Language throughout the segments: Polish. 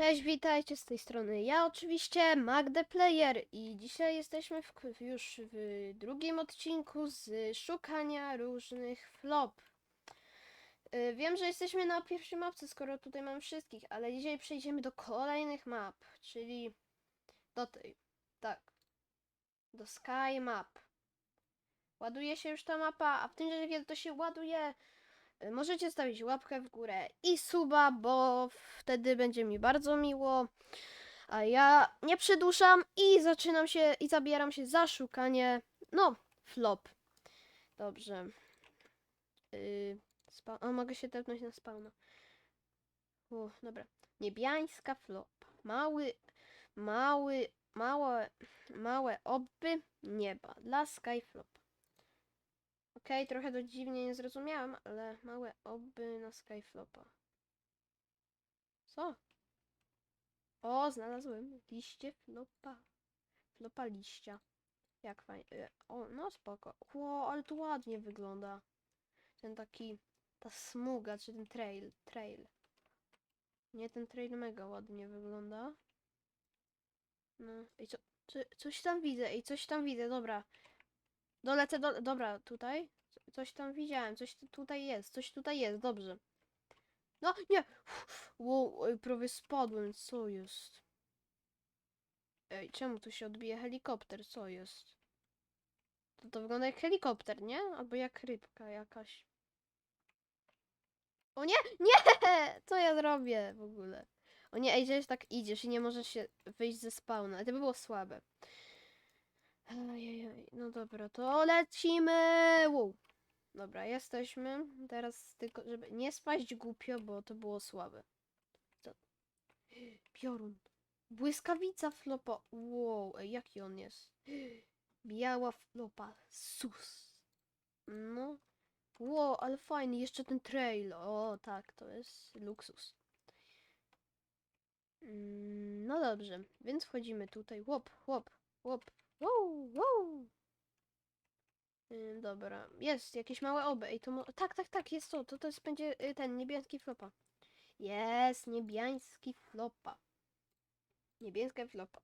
Cześć, witajcie z tej strony. Ja oczywiście Magdę Player i dzisiaj jesteśmy w, już w drugim odcinku z szukania różnych flop. Y, Wiem, że jesteśmy na pierwszej mapce, skoro tutaj mam wszystkich, ale dzisiaj przejdziemy do kolejnych map, czyli do tej, tak, do Sky Map. Ładuje się już ta mapa, a w tym czasie, kiedy to się ładuje, możecie stawić łapkę w górę i suba, bo wtedy będzie mi bardzo miło. A ja nie przedłużam i zaczynam się i zabieram się za szukanie, no, flop. Dobrze. Yy, spa- o, mogę się tepnąć na spawna. O, dobra. Niebiańska flop. Mały, mały, małe, małe oby nieba dla Skyflop. Okej, trochę to dziwnie nie zrozumiałam, ale małe oby na Skyflopa. Co? O, znalazłem liście flopa. Flopa liścia. Jak fajnie. O, no spoko. Ło, ale to ładnie wygląda. Ten taki, ta smuga, czy ten trail, trail. Nie, ten trail mega ładnie wygląda. No, i co, co, coś tam widzę, ej, coś tam widzę, dobra. Dolecę do, dobra, tutaj. Co- Coś tam widziałem, coś tu- tutaj jest, coś tutaj jest, dobrze. No, nie! Wow, prawie spadłem, co jest? Ej, czemu tu się odbije helikopter, co jest? To, to wygląda jak helikopter, nie? Albo jak rybka jakaś. O nie! Nie! Co ja zrobię w ogóle? O nie, ej, że tak idziesz i nie możesz się wyjść ze spawna. To by było słabe. Ejej, no dobra, to lecimy! Wow. Dobra, jesteśmy. Teraz tylko, żeby nie spaść głupio, bo to było słabe. Co? Piorun. Błyskawica flopa. Wow, jaki on jest? Biała flopa. Sus. No. Wow, ale fajny. Jeszcze ten trail. O, tak, to jest luksus. Mm, No dobrze, więc wchodzimy tutaj. Łop, łop, łop. Wow, wow. Ym, dobra, jest jakieś małe oby. To tak, tak, tak, jest to. To, to jest, będzie y, ten niebieski flopa. Jest, niebiański flopa. Niebieska flopa.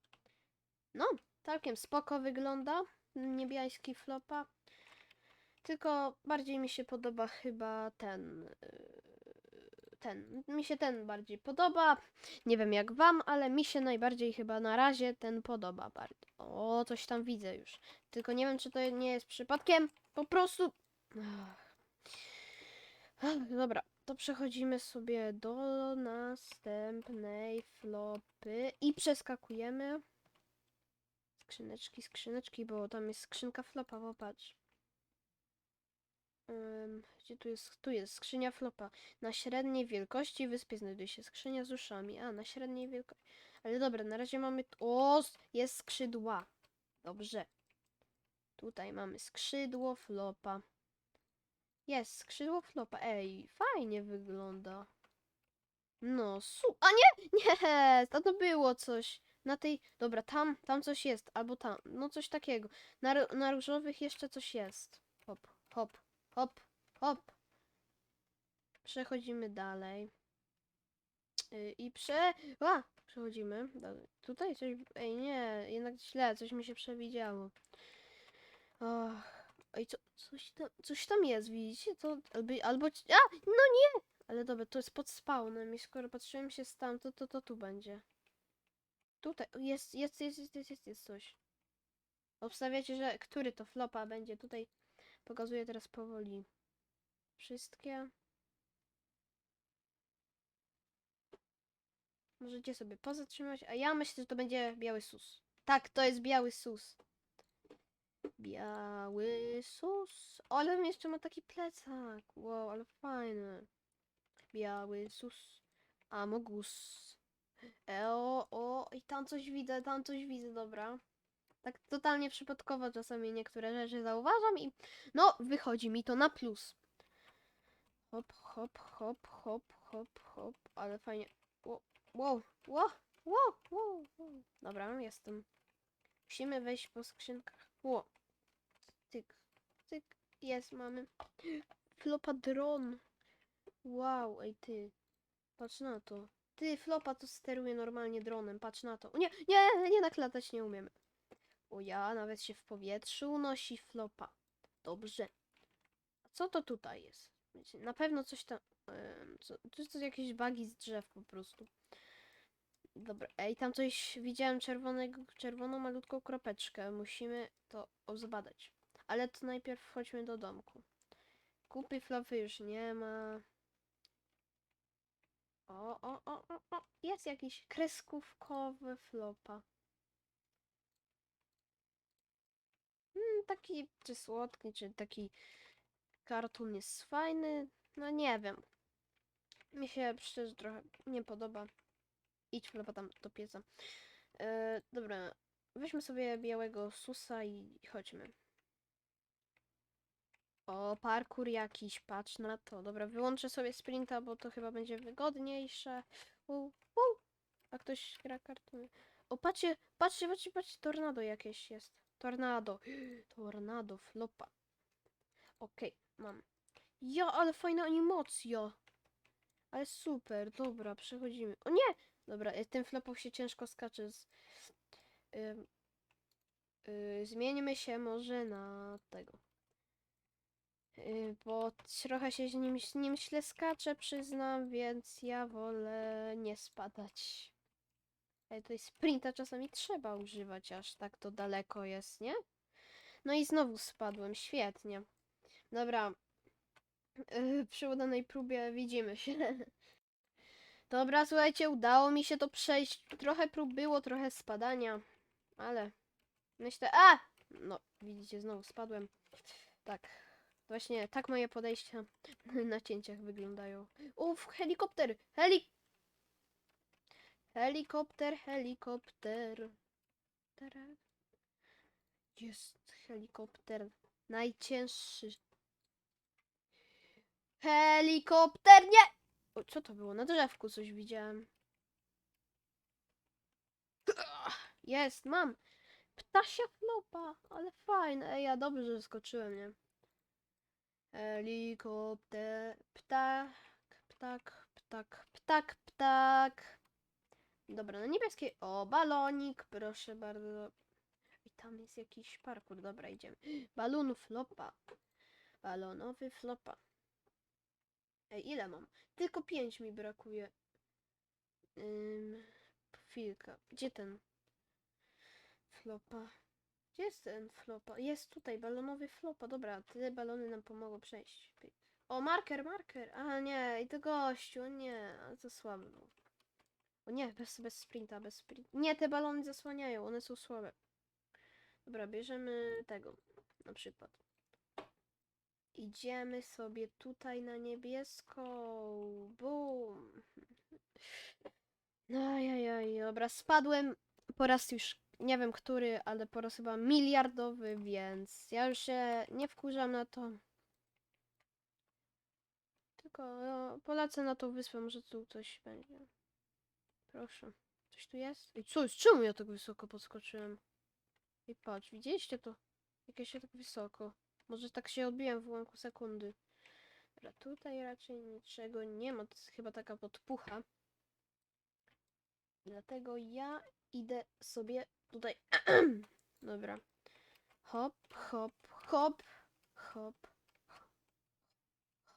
No, całkiem spoko wygląda. Niebiański flopa. Tylko bardziej mi się podoba chyba ten. y, Ten. Mi się ten bardziej podoba. Nie wiem jak wam, ale mi się najbardziej chyba na razie ten podoba bardziej. O, coś tam widzę już. Tylko nie wiem, czy to nie jest przypadkiem. Po prostu. Dobra, to przechodzimy sobie do następnej flopy i przeskakujemy. Skrzyneczki, skrzyneczki, bo tam jest skrzynka flopa, popatrz. Gdzie tu jest? Tu jest skrzynia flopa. Na średniej wielkości wyspie znajduje się skrzynia z uszami. A, na średniej wielkości. Ale dobra, na razie mamy. O, jest skrzydła. Dobrze. Tutaj mamy skrzydło flopa. Jest skrzydło flopa. Ej, fajnie wygląda. No, su. A nie! Nie! To, było coś. Na tej. Dobra, tam, tam coś jest. Albo tam. No coś takiego. Na, na różowych jeszcze coś jest. Hop, hop, hop, hop. Przechodzimy dalej. Y, I prze... A! Przechodzimy. dalej. Tutaj coś... Ej, nie, jednak źle, coś mi się przewidziało. Ach, ej, co, coś, tam, coś tam jest, widzicie? To albo... albo a! No nie! Ale dobra, to jest pod spawnem i skoro patrzyłem się stamtąd, to to tu będzie. Tutaj, jest, jest, jest, jest, jest, jest, jest coś. Obstawiacie, że który to flopa będzie? Tutaj pokazuję teraz powoli wszystkie. Możecie sobie pozatrzymać, a ja myślę, że to będzie biały sus. Tak, to jest biały sus. Biały sus. Ale on jeszcze ma taki plecak. Wow, ale fajny. Biały sus. Amogus. E, o, o, i tam coś widzę, tam coś widzę, dobra. Tak totalnie przypadkowo czasami niektóre rzeczy zauważam i no, wychodzi mi to na plus. Hop, hop, hop, hop, hop, hop, ale fajnie. Wow, wow, wow, wow, wow, wow. Dobra, jestem. Musimy wejść po skrzynkach. Ło. Cyk, cyk. Jest, mamy. Flopa dron. Wow, ej ty. Patrz na to. Ty, flopa to steruje normalnie dronem, patrz na to. Nie, nie, nie naklatać nie umiemy. O ja, nawet się w powietrzu unosi flopa. Dobrze. A co to tutaj jest? Wiecie, Na pewno coś tam... co, to jest jakieś bagi z drzew po prostu. Dobra, ej, tam coś widziałem czerwonego, czerwoną malutką kropeczkę. Musimy to zbadać. Ale to najpierw chodźmy do domku. Kupy flopy już nie ma. O, o, o, o, o, jest jakiś kreskówkowy flopa. Mm, taki, czy słodki, czy taki kartun jest fajny. No nie wiem. Mi się szczerze trochę nie podoba. Idź flopa tam do pieca. E, dobra, weźmy sobie białego susa i chodźmy. O, parkour jakiś, patrz na to. Dobra, wyłączę sobie sprinta, bo to chyba będzie wygodniejsze. U, u. A ktoś gra kartą. O, patrzcie, patrzcie, patrzcie, patrzcie, tornado jakieś jest. Tornado. Tornado, flopa. Okej, mam. Ja, ale fajna animacja. Ale super, dobra, przechodzimy. O nie! Dobra, y, tym flopą się ciężko skacze z... Ym, y, zmieńmy się może na tego. Y, bo trochę się z nim, z nim źle skacze, przyznam, więc ja wolę nie spadać. Ale tutaj sprinta czasami trzeba używać, aż tak to daleko jest, nie? No i znowu spadłem, świetnie. Dobra, y, przy udanej próbie widzimy się. Dobra, słuchajcie, udało mi się to przejść. Trochę prób było, trochę spadania, ale myślę... A! No, widzicie, znowu spadłem. Tak, właśnie tak moje podejścia na cięciach wyglądają. Uff, helikopter! Heli... Helikopter, helikopter. Jest helikopter. Najcięższy. Helikopter, nie! O, co to było? Na drzewku coś widziałem. Jest, mam. Ptasia flopa, ale fajne. Ej, ja dobrze że skoczyłem, nie? Helikopter, ptak, ptak, ptak, ptak, ptak. Dobra, na niebieskiej. O, balonik, proszę bardzo. I tam jest jakiś parkour. Dobra, idziemy. Balon flopa. Balonowy flopa. Ej, ile mam? Tylko pięć mi brakuje. Ym, chwilkę. Gdzie ten flopa? Gdzie jest ten flopa? Jest tutaj, balonowy flopa. Dobra, te balony nam pomogą przejść. O, marker, marker. A nie, i to gościu, nie, to słabe było. O nie, bez, bez sprinta, bez sprinta. Nie, te balony zasłaniają, one są słabe. Dobra, bierzemy tego, na przykład. Idziemy sobie tutaj na niebieską. Bum. Ajajaj, dobra, spadłem po raz już nie wiem który, ale po raz chyba miliardowy, więc ja już się nie wkurzam na to. Tylko no, polecę na tą wyspę, może tu coś będzie. Proszę. Coś tu jest? Ej, co jest? Czemu ja tak wysoko podskoczyłem? I patrz, widzieliście to? Jak ja się tak wysoko. Może tak się odbiłem w ułamku sekundy. Dobra, tutaj raczej niczego nie ma. To jest chyba taka podpucha. Dlatego ja idę sobie tutaj. Dobra. Hop, hop, hop, hop.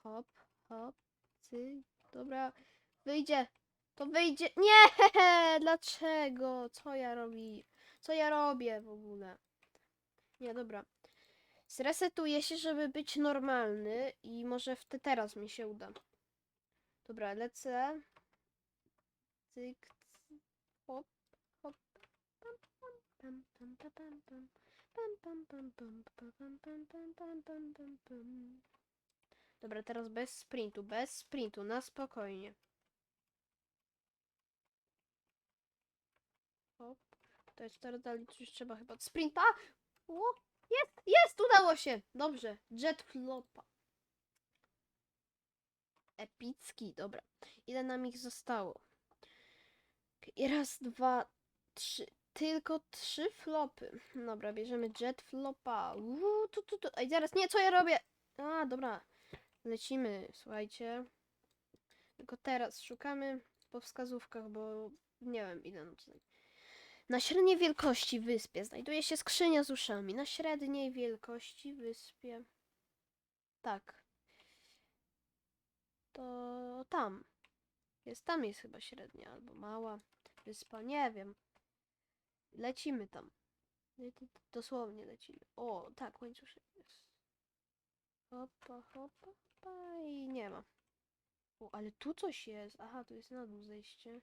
Hop, hop. Dobra, wyjdzie. To wyjdzie. Nie! Dlaczego? Co ja robię? Co ja robię w ogóle? Nie, dobra. Zresetuję się, żeby być normalny i może w te teraz mi się uda. Dobra, lecę. Cyk, hop, hop. Pam, pam, pam, pam, pam, pam, pam. Pam, pam, pam, pam, pam, pam, pam, pam, pam, pam. Dobra, teraz bez sprintu, bez sprintu, na spokojnie. Hop. To jest teraz dalej, trzeba chyba sprinta. O, jest, jest, udało się. Dobrze, jet flopa. Epicki, dobra. Ile nam ich zostało? I raz, dwa, trzy. Tylko trzy flopy. Dobra, bierzemy jet flopa. Uuu, tu, tu, tu. Ej, zaraz, nie, co ja robię? A, dobra. Lecimy, słuchajcie. Tylko teraz szukamy po wskazówkach, bo nie wiem ile nam. Na średniej wielkości wyspie znajduje się skrzynia z uszami. Na średniej wielkości wyspie. Tak. To tam. Jest tam jest chyba średnia albo mała wyspa, nie wiem. Lecimy tam. Dosłownie lecimy. O, tak, łańcuszek jest. Hopa, hopa, hopa i nie ma. O, ale tu coś jest. Aha, tu jest na dół zejście.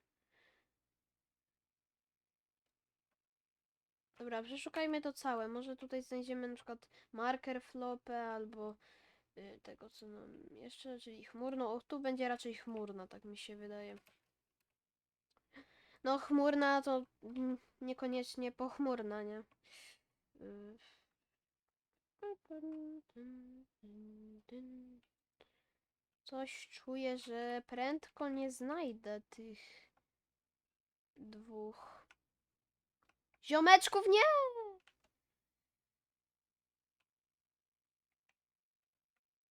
Dobra, przeszukajmy to całe. Może tutaj znajdziemy na przykład marker flopę albo y, tego co nam jeszcze, czyli chmurno. O, tu będzie raczej chmurna, tak mi się wydaje. No, chmurna to mm, niekoniecznie pochmurna, nie? Coś czuję, że prędko nie znajdę tych dwóch ziomeczków. Nie!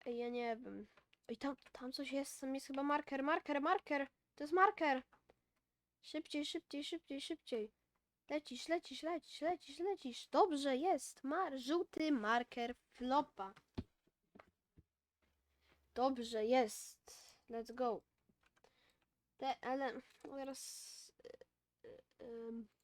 Ej, ja nie wiem. Oj, tam, tam coś jest, tam jest chyba marker, marker, marker. To jest marker. Szybciej, szybciej, szybciej, szybciej. Lecisz, lecisz, lecisz, lecisz, lecisz. Dobrze, jest. Mar żółty marker flopa. Dobrze, jest. Let's go. Te, ale teraz... y,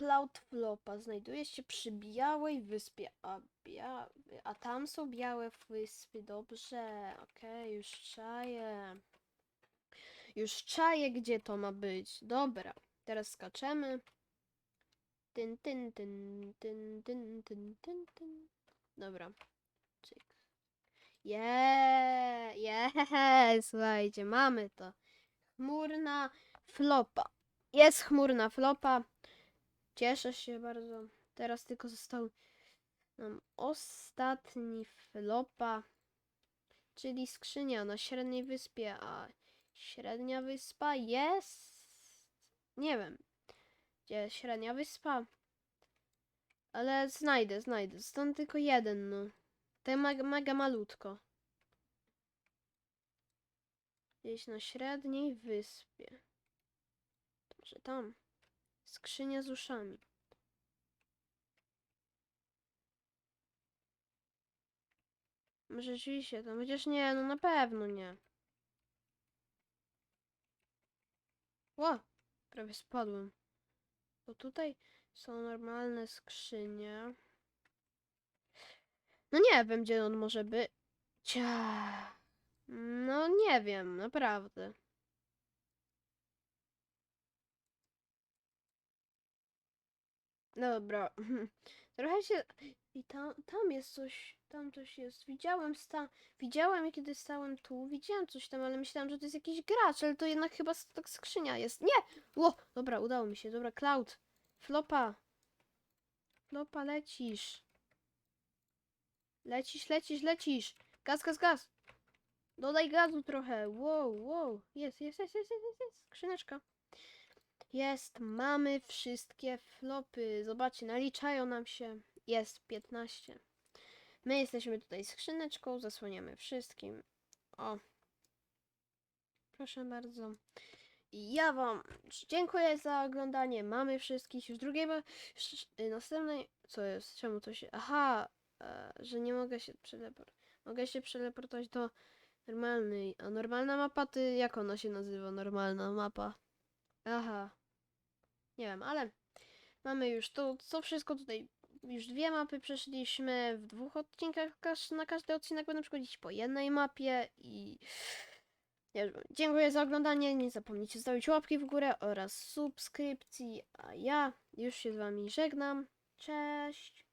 y, ym. Cloud flopa znajduje się przy białej wyspie, a, bia... a tam są białe wyspy. Dobrze, okej, już czaję. Już czaję, gdzie to ma być. Dobra, teraz skaczemy. Tyn, tyn, tyn, tyn, tyn, tyn, tyn, tyn. Dobra. Cyk. Jeee, jeee, słuchajcie, mamy to. Chmurna flopa. Jest chmurna flopa. Cieszę się bardzo. Teraz tylko został nam ostatni flopa, czyli skrzynia na średniej wyspie, a średnia wyspa jest... Nie wiem, gdzie średnia wyspa. Ale znajdę, znajdę. Stąd tylko jeden, no. To mega, mega malutko. Gdzieś na średniej wyspie. Dobrze, tam. Skrzynia z uszami. Rzeczywiście, to chociaż nie, no na pewno nie. Ło! Prawie spadłem. Bo tutaj są normalne skrzynie. No nie wiem, gdzie on może być. No nie wiem, naprawdę. Dobra. Trochę się... I tam, tam jest coś, tam coś jest. Widziałem sta... Widziałem, kiedy stałem tu, widziałem coś tam, ale myślałem, że to jest jakiś gracz, ale to jednak chyba tak skrzynia jest. Nie! Ło! Dobra, udało mi się. Dobra, Cloud. Flopa. Flopa, lecisz. Lecisz, lecisz, lecisz. Gaz, gaz, gaz. Dodaj gazu trochę. Wow, wow. Jest, jest, jest, jest, jest, jest. Skrzyneczka. Jest, mamy wszystkie flopy. Zobaczcie, naliczają nam się. Jest 15. My jesteśmy tutaj skrzyneczką, zasłaniamy wszystkim. O. Proszę bardzo. Ja wam dziękuję za oglądanie. Mamy wszystkich już drugiej, y, następnej. Co jest? Czemu to się. Aha, e, że nie mogę się przeleportować. Mogę się przeleportować do normalnej. A normalna mapa, ty jak ona się nazywa? Normalna mapa. Aha. Nie wiem, ale mamy już to, co wszystko tutaj. Już dwie mapy przeszliśmy w dwóch odcinkach. Na każdy odcinek będę przychodzić po jednej mapie i. Dziękuję za oglądanie. Nie zapomnijcie zostawić łapki w górę oraz subskrypcji. A ja już się z wami żegnam. Cześć.